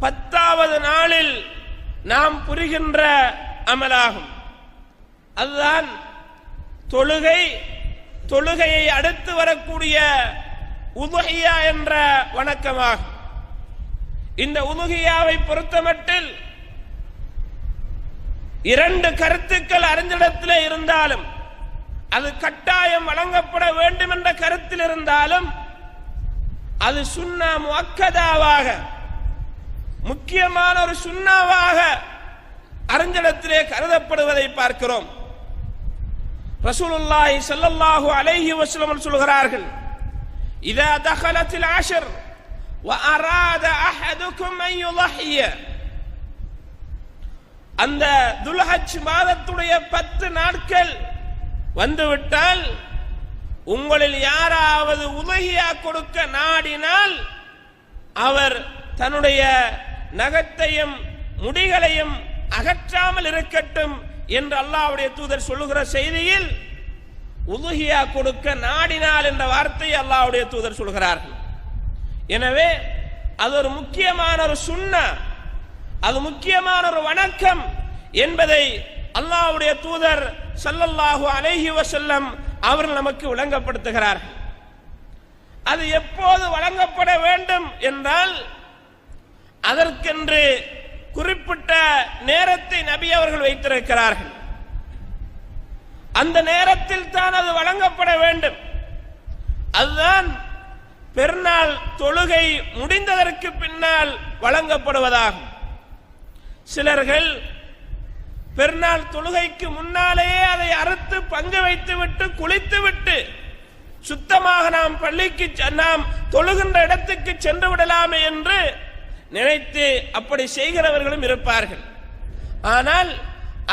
பத்தாவது நாளில் நாம் புரிகின்ற அமலாகும். அதுதான் தொழுகை தொழுகையை அடுத்து வரக்கூடிய உதுகியா என்ற வணக்கமாகும். இந்த உதுகியாவை பொறுத்தமட்டில் இரண்டு கருத்துக்கள் அறிஞ்சிடத்தில் இருந்தாலும் அது கட்டாயம் வழங்கப்பட வேண்டும் என்ற கருத்தில் இருந்தாலும் அது சுண்ணா முக்கதாவாக முக்கியமான ஒரு சுண்ணாவாக அறிஞரிடத்திலே கருதப்படுவதை பார்க்கிறோம் ரசூலுல்லாஹி ஸல்லல்லாஹு அலைஹி வஸல்லம் சொல்கிறார்கள் இதா தகலத்தில் ஆஷர் وأراد أحدكم أن يضحي அந்த துல்ஹஜ் மாதத்துடைய பத்து நாட்கள் வந்துவிட்டால் உங்களில் யாராவது உதகியா கொடுக்க நாடினால் அவர் தன்னுடைய நகத்தையும் முடிகளையும் அகற்றாமல் இருக்கட்டும் என்று அல்லாவுடைய தூதர் சொல்லுகிற செய்தியில் உதுகியா கொடுக்க நாடினால் என்ற வார்த்தையை அல்லாவுடைய தூதர் சொல்கிறார்கள். எனவே அது ஒரு முக்கியமான ஒரு சுண்ணா அது முக்கியமான ஒரு வணக்கம் என்பதை அல்லாவுடைய தூதர் சல்லல்லாஹு அலைஹி வசல்லம் அவர்கள் நமக்கு விளங்கப்படுத்துகிறார்கள். அது எப்போது வழங்கப்பட வேண்டும் என்றால் அதற்கென்று குறிப்பிட்ட நேரத்தை நபி அவர்கள் வைத்திருக்கிறார்கள். அந்த நேரத்தில் தான் அது வழங்கப்பட வேண்டும். அதுதான் பெருநாள் தொழுகை முடிந்ததற்கு பின்னால் வழங்கப்படுவதாகும். சிலர்கள் பெருநாள் தொழுகைக்கு முன்னாலேயே அதை அறுத்து பங்கு வைத்துவிட்டு குளித்துவிட்டு சுத்தமாக நாம் பள்ளிக்கு செ- நாம் தொழுகின்ற இடத்துக்கு சென்று விடலாமே என்று நினைத்து அப்படி செய்கிறவர்களும் இருப்பார்கள். ஆனால்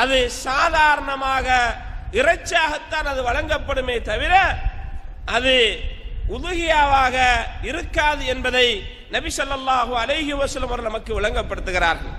அது சாதாரணமாக இறைச்சாகத்தான் அது வழங்கப்படுமே தவிர அது உதுகியாவாக இருக்காது என்பதை நபி சொல்லாஹு அலைஹி வசலம் நமக்கு விளங்கப்படுத்துகிறார்கள்.